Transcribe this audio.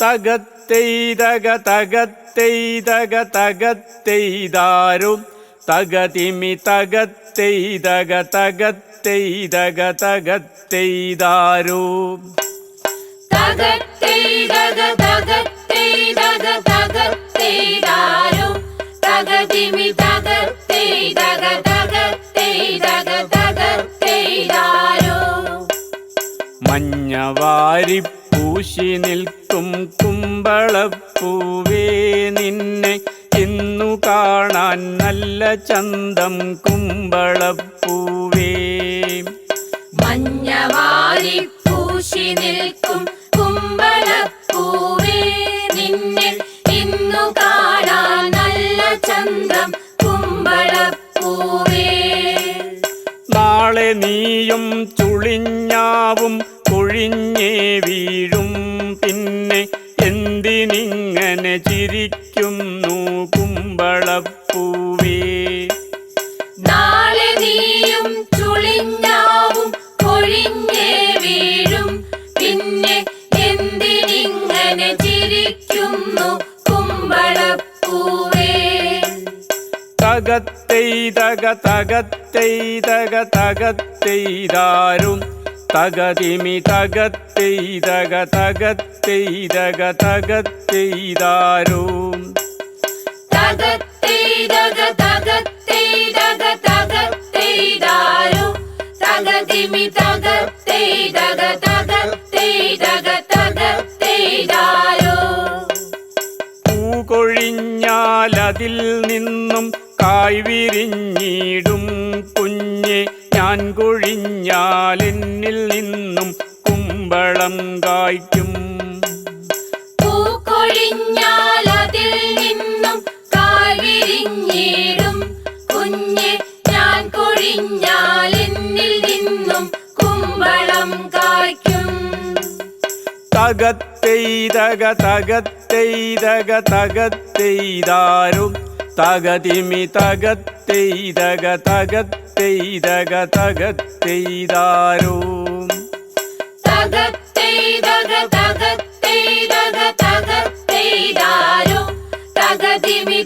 തകത്തെയ്തക തകത്തെയ്തക തകത്തെയ്താരും തകതിമി തകത്തെയ്തക തകത്തെയ്തക തകത്തെയ്താരും തകത്തെയ്തക തകത്തെയ്തക തകത്തെയ്താരും തകതിമി തകത്തെയ്തക തകത്തെയ്തക തകത്തെയ്താരും മഞ്ഞവാരി പൂശി നിൽക്കും കുമ്പളപ്പൂവേ നിന്നെ ഇന്നു കാണാൻ നല്ല ചന്തം കുമ്പളപ്പൂവേ. മഞ്ഞവാരി പൂശി നിൽക്കും കുമ്പളപ്പൂവേ നിന്നെ ഇന്നു കാണാൻ നല്ല ചന്തം കുമ്പളപ്പൂവേ. നാളെ നീയും ചുളിഞ്ഞാവും കൊഴിഞ്ഞേ വീഴും പിന്നെ എന്തിനിങ്ങനെ ചിരിക്കുന്നു കുമ്പളപ്പൂവേ? നാളെ നീയും ചുളിഞ്ഞാവും കൊഴിഞ്ഞേ വീഴും പിന്നെ എന്തിനിങ്ങനെ ചിരിക്കുന്നു കുമ്പളപ്പൂവേ? തകത്തെയ്തക തകത്തെയ്തക തകത്തെയ്താരും തകതിമി തകത്തെയ്തക തകത്തെയ്തക തകത്തെയ്താരും തകത്തെയ്തക തകത്തെയ്തക തകത്തെയ്താരും തകതിമി തകത്തെയ്തക തകത്തെയ്തക തകത്തെയ്താരും പൂകൊഴിഞ്ഞാൽ അതിൽ നിന്നും കായ് വിരിഞ്ഞിടും കുഞ്ഞെ. ഞാൻ കൊഴിഞ്ഞാൽ എന്നിൽ നിന്നും കുമ്പളം കായ്ക്കും. നിന്നും കാവിരിഞ്ഞിടും കുഞ്ഞെ ഞാൻ നിന്നും കുമ്പളം കായ്ക്കും. തകത്തെയ്തക തകത്തെയ്തക തകത്തെയ്താരും. തകതിമി തകത്തെയ്തക തകത്തെയ്തക തകത്തെയ്താരും തകത്തെയ്തക തകത്തെയ്തക തകത്തെയ്താരും തകതിമി